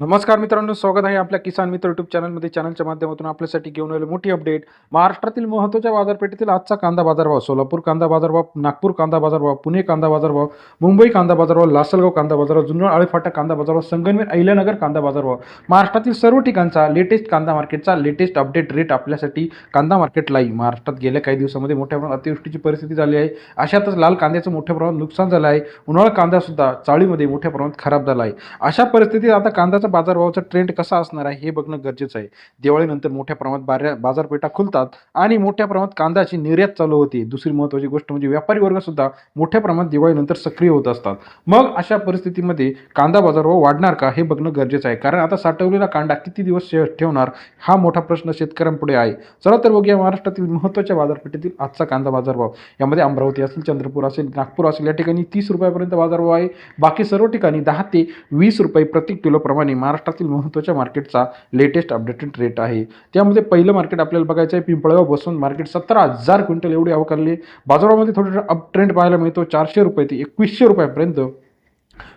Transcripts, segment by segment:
नमस्कार मित्रांनो स्वागत आहे आपल्या किसान मित्र युट्यूब चॅनलमध्ये. चॅनलच्या माध्यमातून आपल्यासाठी घेऊन आलेली मोठी अपडेट महाराष्ट्रातील महत्त्वाच्या बाजारपेठेतील आजचा कांदा बाजारभाव सोलापूर कांदा बाजारभाव नागपूर कांदा बाजारभाव पुणे कांदा बाजारभाव मुंबई कांदा बाजारभाव लासलगाव कांदा बाजारभाव जुन्नर आळेफाटा कांदा बाजारभाव संगमनेर अहिल्यानगर कांदा बाजारभाव महाराष्ट्रातील सर्व ठिकाणचा लेटेस्ट कांदा मार्केटचा लेटेस्ट अपडेट रेट आपल्यासाठी कांदा मार्केट लाईव्ह महाराष्ट्रात गेल्या काही दिवसामध्ये मोठ्या प्रमाणात अतिवृष्टीची परिस्थिती झाली आहे. अशातच लाल कांद्याचं मोठ्या प्रमाणात नुकसान झालं आहे. उन्हाळा कांदासुद्धा चाळीमध्ये मोठ्या प्रमाणात खराब झाला आहे. अशा परिस्थितीत आता कांद्याचा बाजारभावाचा ट्रेंड कसा असणार आहे हे बघणं गरजेचं आहे. दिवाळीनंतर मोठ्या प्रमाणात बाऱ्या बाजारपेठा खुलतात आणि मोठ्या प्रमाणात कांद्याची निर्यात चालू होती. दुसरी महत्त्वाची गोष्ट म्हणजे व्यापारी वर्गसुद्धा मोठ्या प्रमाणात दिवाळीनंतर सक्रिय होत असतात. मग अशा परिस्थितीमध्ये कांदा बाजारभाव वाढणार का हे बघणं गरजेचं आहे. कारण आता साठवलेला कांदा किती दिवस ठेवणार हा मोठा प्रश्न शेतकऱ्यांपुढे आहे. चला तर बघूया महाराष्ट्रातील महत्त्वाच्या बाजारपेठेतील आजचा कांदा बाजारभाव. यामध्ये अमरावती असेल चंद्रपूर असेल नागपूर असेल या ठिकाणी तीस रुपयापर्यंत बाजारभाव आहे. बाकी सर्व ठिकाणी दहा ते वीस रुपये प्रति किलोप्रमाणे महाराष्ट्रातील महत्त्वाच्या मार्केटचा लेटेस्ट अपडेटेड रेट आहे. त्यामध्ये पहिलं मार्केट आपल्याला बघायचं आहे पिंपळगाव बसून मार्केट सतरा हजार क्विंटल एवढी आवक आली. बाजारामध्ये थोडं अप ट्रेंड पाहायला मिळतो. चारशे रुपये ते एकवीसशे रुपयापर्यंत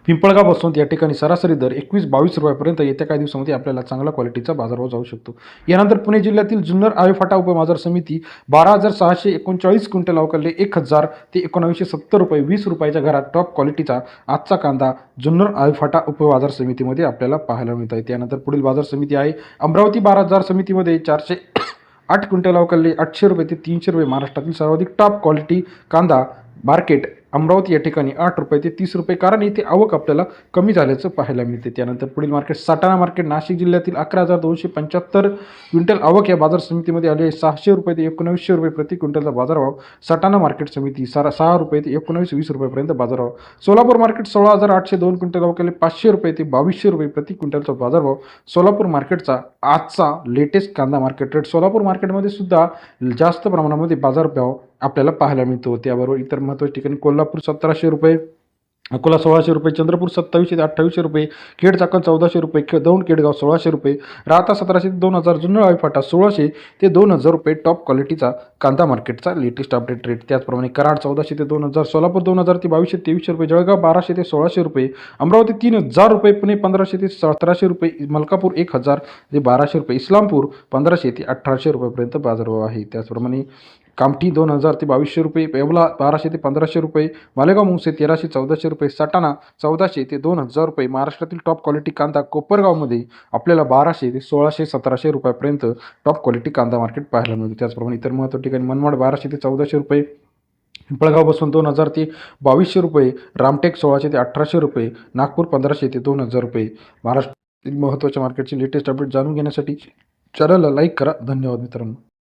पिंपळगाव बसून या ठिकाणी सरासरी दर एकवीस बावीस रुपयापर्यंत येत्या काही दिवसामध्ये आपल्याला चांगला क्वालिटीचा बाजारभाव जाऊ शकतो. यानंतर पुणे जिल्ह्यातील जुन्नर आळेफाटा उपबाजार समिती बारा हजार सहाशे एकोणचाळीस क्विंटल अवकालले एक हजार ते एकोणावीसशे सत्तर रुपये वीस रुपयाच्या घरात टॉप क्वालिटीचा आजचा कांदा जुन्नर आयोफाटा उपबाजार समितीमध्ये आपल्याला पाहायला मिळत आहे. त्यानंतर पुढील बाजार समिती आहे अमरावती बारा हजार समितीमध्ये चारशे आठ क्विंटल अवकालले आठशे रुपये ते तीनशे रुपये महाराष्ट्रातील सर्वाधिक टॉप क्वालिटी कांदा मार्केट अमरावती या ठिकाणी आठ रुपये ते तीस रुपये. कारण इथे आवक आपल्याला कमी झाल्याचं पाहायला मिळते. त्यानंतर पुढील मार्केट सातारा मार्केट नाशिक जिल्ह्यातील अकरा हजार दोनशे पंच्याहत्तर क्विंटल आवक या बाजार समितीमध्ये आली आहे. सहाशे रुपये ते एकोणवीसशे रुपये प्रति क्विंटलचा बाजारभाव सटाणा मार्केट समिती सारा सहा रुपये ते एकोणावीस वीस रुपयेपर्यंत बाजारभाव. सोलापूर मार्केट सोळा हजार आठशे दोन क्विंटल अवकाले पाचशे रुपये ते बावीसशे रुपये प्रति क्विंटलचा बाजारभाव सोलापूर मार्केटचा आजचा लेटेस्ट कांदा मार्केट रेट सोलापूर मार्केटमध्ये सुद्धा जास्त प्रमाणामध्ये बाजारभाव आपल्याला पाहायला मिळतो. त्याबरोबर इतर महत्त्वाच्या ठिकाणी कोल्हापूर सतराशे रुपये अकोला सोळाशे रुपये चंद्रपूर सत्तावीसशे ते अठ्ठावीसशे रुपये खेड चाकण चौदाशे रुपये खेळ दौंड केडगाव सोळाशे रुपये राहता सतराशे ते दोन हजार जुन्नर फाटा सोळाशे ते दोन हजार रुपये टॉप क्वालिटीचा कांदा मार्केटचा लेटेस्ट अपडेट रेट त्याचप्रमाणे कराड चौदाशे ते दोन हजार सोलापूर दोन हजार ते बावीसशे तेवीसशे रुपये जळगाव बाराशे ते सोळाशे रुपये अमरावती तीन हजार रुपये पुणे पंधराशे ते सतराशे रुपये मलकापूर एक हजार ते बाराशे रुपये इस्लामपूर पंधराशे ते अठराशे रुपयेपर्यंत बाजारभाव आहे. त्याचप्रमाणे कामठी दोन हजार ते बावीसशे रुपये येवला बाराशे ते पंधराशे रुपये मालेगाव मुंगसे तेराशे चौदाशे रुपये सटाणा चौदाशे ते दोन हजार रुपये महाराष्ट्रातील टॉप क्वालिटी कांदा कोपरगावमध्ये आपल्याला बाराशे ते सोळाशे सतराशे रुपयापर्यंत टॉप क्वालिटी कांदा मार्केट पाहायला मिळतो. त्याचप्रमाणे इतर महत्त्वाच्या ठिकाणी मनमाड बाराशे ते चौदाशे रुपये पिंपळगावपासून दोन हजार ते बावीसशे रुपये रामटेक सोळाशे ते अठराशे रुपये नागपूर पंधराशे ते दोन हजार रुपये. महाराष्ट्रातील महत्त्वाच्या मार्केटची लेटेस्ट अपडेट जाणून घेण्यासाठी चॅनलला लाईक करा. धन्यवाद मित्रांनो.